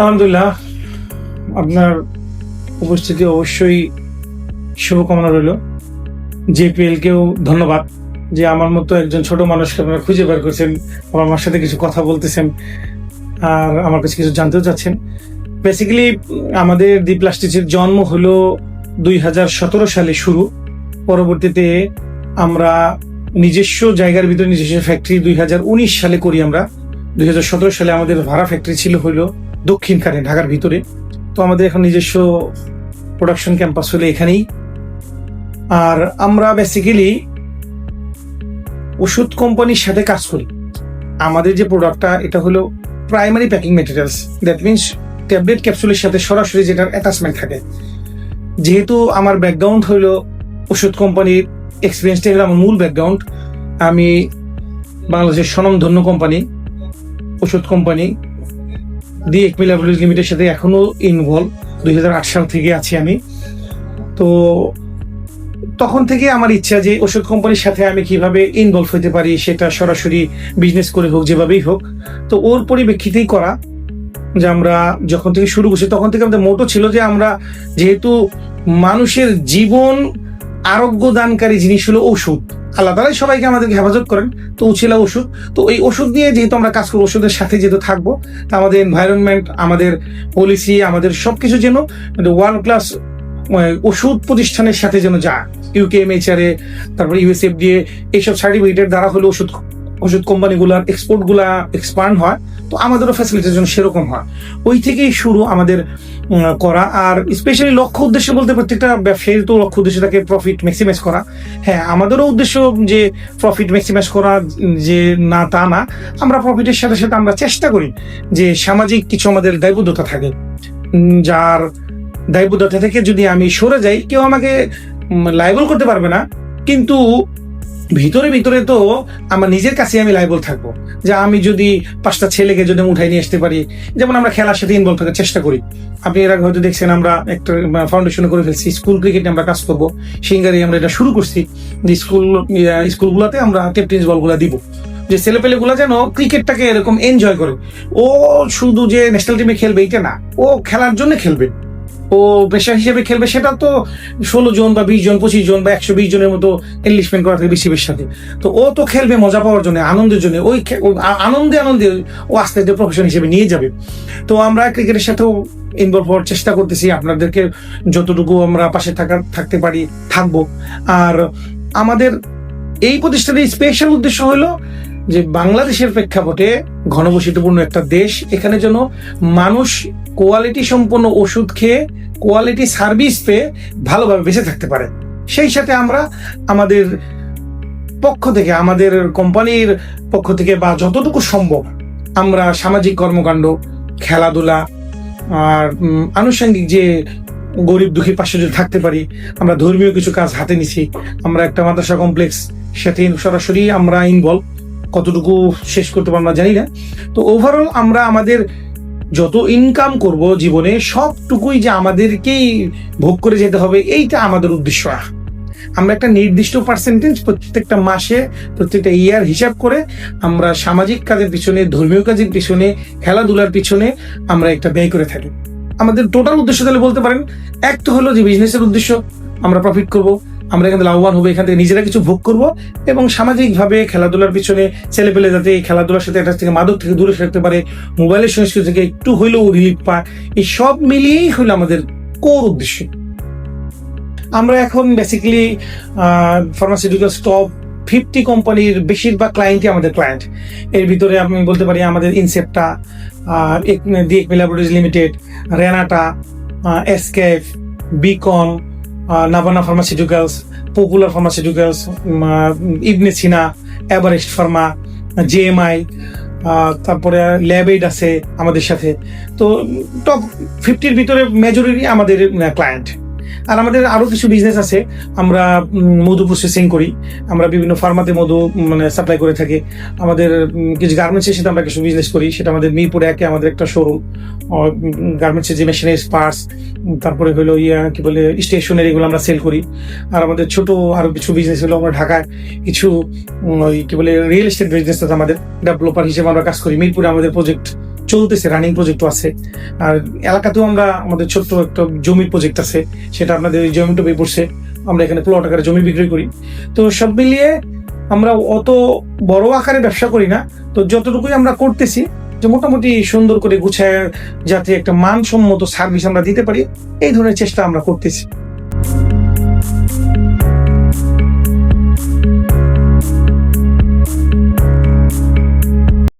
আলহামদুলিল্লাহ, আপনার উপস্থিতি অবশ্যই শুভকামনা রইল। জেপিএলকেও ধন্যবাদ যে আমার মতো একজন ছোট মানুষকে আপনারা খুঁজে বের করছেন আমার সাথে কিছু কথা বলতেছেন, আর আমার কাছে কিছু জানতেও চাচ্ছেন। বেসিক্যালি আমাদের দি প্লাস্টিকের জন্ম হলো দুই হাজার সতেরো সালে শুরু। পরবর্তীতে আমরা নিজস্ব জায়গার ভিতরে নিজস্ব ফ্যাক্টরি দুই হাজার উনিশ সালে করি আমরা। দুই হাজার সতেরো সালে আমাদের ভাড়া ফ্যাক্টরি ছিল হইল দক্ষিণখানে, ঢাকার ভিতরে। তো আমাদের এখন নিজস্ব প্রোডাকশন ক্যাম্পাস হলো এখানেই। আর আমরা বেসিক্যালি ওষুধ কোম্পানির সাথে কাজ করি। আমাদের যে প্রোডাক্টটা এটা হলো primary packing materials that means tablet ক্যাপসুলের সাথে সরাসরি যেটার অ্যাটাচমেন্ট থাকে। যেহেতু আমার ব্যাকগ্রাউন্ড হলো ওষুধ কোম্পানির এক্সপিরিয়েন্সটা হলো আমার মূল ব্যাকগ্রাউন্ড আমি বাংলাদেশের স্বনামধন্য কোম্পানি ওষুধ company the Acme laboratories limited সাথে এখনও ইনভলভ দুই হাজার আট সাল থেকে আছি আমি। তো তখন থেকে আমার ইচ্ছা যে ওষুধ কোম্পানির সাথে আমি কীভাবে ইনভলভ হতে পারি, সেটা সরাসরি বিজনেস করে হোক, যেভাবেই হোক। তো ওর পরিপ্রেক্ষিতেই করা যে আমরা যখন থেকে শুরু করছি, তখন থেকে আমাদের মোটো ছিল যে আমরা যেহেতু মানুষের জীবন আরোগ্য দানকারী জিনিস হলো ওষুধ। আল্লাহ তালাই সবাইকে আমাদেরকে হেফাজত করেন। তো উচিলা ওষুধ। তো এই ওষুধ নিয়ে যেহেতু আমরা কাজ করব, ওষুধের সাথে যেহেতু থাকব, তা আমাদের এনভায়রনমেন্ট আমাদের পলিসি আমাদের সব কিছু যেন ওয়ার্ল্ড ক্লাস ওষুধ প্রতিষ্ঠানের সাথে যেন যায়। ইউকে এ তারপর দিয়ে এইসব সার্টিফিকেটের দ্বারা হলে ওষুধ ওষুধ কোম্পানিগুলার এক্সপোর্টগুলা এক্সপান্ড হয়, তো আমাদেরও ফ্যাসিলিটির সেরকম হয়। ওই থেকেই শুরু আমাদের করা। আর স্পেশালি লক্ষ্য উদ্দেশ্য বলতে প্রত্যেকটা ব্যবসায়ীর তো লক্ষ্য উদ্দেশ্য থাকে প্রফিট ম্যাক্সিমাইজ করা। হ্যাঁ আমাদেরও উদ্দেশ্য যে প্রফিট ম্যাক্সিমাইজ করা, যে না তা না, আমরা প্রফিটের সাথে সাথে আমরা চেষ্টা করি যে সামাজিক কিছু আমাদের দায়বদ্ধতা থাকে। যার দায়বদ্ধতা থেকে যদি আমি সরে যাই, কেউ আমাকে লাইবল করতে পারবে না। কিন্তু ভিতরে ভিতরে তো আমার নিজের কাছে আমি লাইবল থাকব। যে আমি যদি পাঁচটা ছেলেকে যদি উঠাই নিয়ে আসতে পারি, যেমন আমরা খেলার সাথে ইনভলভ থাকার চেষ্টা করি। আপনি এর আগে হয়তো দেখছেন আমরা একটা ফাউন্ডেশন করে ফেলছি স্কুল ক্রিকেটে আমরা কাজ করব। সিঙ্গারে আমরা এটা শুরু করছি, যে স্কুল স্কুলগুলোতে আমরা ক্যাপ্টেন্স বলগুলো দিব। যে ছেলেপেলেগুলো যেন ক্রিকেটটাকে এরকম এনজয় করে। ও শুধু যে ন্যাশনাল টিমে খেলবে এটা না। ও খেলার জন্য খেলবে। ও পেশা হিসেবে খেলবে, সেটা তো ষোলো জন বা বিশ জন, পঁচিশ জন বা একশো বিশ জনের মতো এনলিশমেন্ট করা থাকে বিসিবির সাথে। তো ও তো খেলবে মজা পাওয়ার জন্য, আনন্দের জন্য। ওই আনন্দে আনন্দে ও আস্তে আস্তে প্রফেশন হিসেবে নিয়ে যাবে। তো আমরা ক্রিকেটের সাথেও ইনভলভ হওয়ার চেষ্টা করতেছি, আপনাদেরকে যতটুকু আমরা পাশে থাকার থাকতে পারি, থাকব। আর আমাদের এই প্রতিষ্ঠানের স্পেশাল উদ্দেশ্য হলো যে বাংলাদেশের প্রেক্ষাপটে ঘনবসতিপূর্ণ একটা দেশ, এখানে যেন মানুষ কোয়ালিটি সম্পন্ন ওষুধ খেয়ে কোয়ালিটি সার্ভিস পেয়ে ভালোভাবে বেঁচে থাকতে পারে। সেই সাথে আমরা আমাদের পক্ষ থেকে, আমাদের কোম্পানির পক্ষ থেকে বা যতটুকু সম্ভব আমরা সামাজিক কর্মকাণ্ড, খেলাধুলা আর আনুষঙ্গিক যে গরিব দুঃখী পাশে যদি থাকতে পারি, আমরা ধর্মীয় কিছু কাজ হাতে নিছি, আমরা একটা মাদ্রাসা কমপ্লেক্স সাথে সরাসরি আমরা ইনভলভ কতটুকু শেষ করতে পারব জানি না। তো ওভারঅল আমরা আমাদের যত ইনকাম করব জীবনে সবটুকুই যে আমাদেরকেই ভোগ করে যেতে হবে, এইটা আমাদের উদ্দেশ্য আমরা একটা নির্দিষ্ট পার্সেন্টেজ প্রত্যেকটা মাসে, প্রত্যেকটা ইয়ার হিসাব করে আমরা সামাজিক কাজের পিছনে, ধর্মীয় কাজের পিছনে, খেলাধুলার পিছনে আমরা একটা ব্যয় করে থাকি। আমাদের টোটাল উদ্দেশ্য তাহলে বলতে পারেন, এক তো হলো যে বিজনেসের উদ্দেশ্য, আমরা প্রফিট করব। আমরা এখান লাভবান হব, এখান থেকে নিজেরা কিছু ভোগ করব এবং সামাজিকভাবে খেলাধুলার পিছনে ছেলে পেলে যাতে এই খেলাধুলার সাথে এটা থেকে মাদক থেকে দূরে থাকতে পারে, মোবাইলের সংস্কৃতি থেকে একটু হইলেও রিলিফ পায়, এই সব মিলিয়েই হলো আমাদের কোর উদ্দেশ্য। আমরা এখন বেসিক্যালি ফার্মাসিউটিক্যাল স্টপ ফিফটি কোম্পানির বেশিরভাগ ক্লায়েন্টই আমাদের ক্লায়েন্ট এর ভিতরে আমি বলতে পারি আমাদের Incepta the Acme laboratories limited Renata Eskayef Beacon Navana pharmaceuticals popular pharmaceuticals Ibn Sina Everest pharma JMI তারপরে ল্যাবেড আছে আমাদের সাথে। তো টপ ফিফটির ভিতরে মেজরিটি আমাদের ক্লায়েন্ট আর আমাদের আরও কিছু বিজনেস আছে। আমরা মধু প্রসেসিং করি। আমরা বিভিন্ন ফার্মাতে মধু মানে সাপ্লাই করে থাকি। আমাদের কিছু গার্মেন্টসের সাথে আমরা কিছু বিজনেস করি। সেটা আমাদের মিরপুরে একে আমাদের একটা শোরুম গার্মেন্টসের যে মেশিনারিজ পার্টস তারপরে হলো ইয়া, কি বলে স্টেশনারি এগুলো আমরা সেল করি। আর আমাদের ছোট আরও কিছু বিজনেস হলো আমরা ঢাকায় কিছু ওই, কি বলে রিয়েল এস্টেট বিজনেস আমাদের। ডেভেলপার হিসেবে আমরা কাজ করি। মিরপুরে আমাদের প্রজেক্ট চলতেছে রানিং প্রজেক্টও আছে। আর এলাকাতেও আমরা আমাদের ছোট্ট একটা জমির প্রজেক্ট আছে, সেটা আপনাদের ওই জমিটা বই পড়ছে। আমরা এখানে প্লট আকারে জমি বিক্রি করি। তো সব মিলিয়ে আমরা অত বড় আকারে ব্যবসা করি না। তো যতটুকুই আমরা করতেছি, যে মোটামুটি সুন্দর করে গুছায় যাতে একটা মানসম্মত সার্ভিস আমরা দিতে পারি, এই ধরনের চেষ্টা আমরা করতেছি।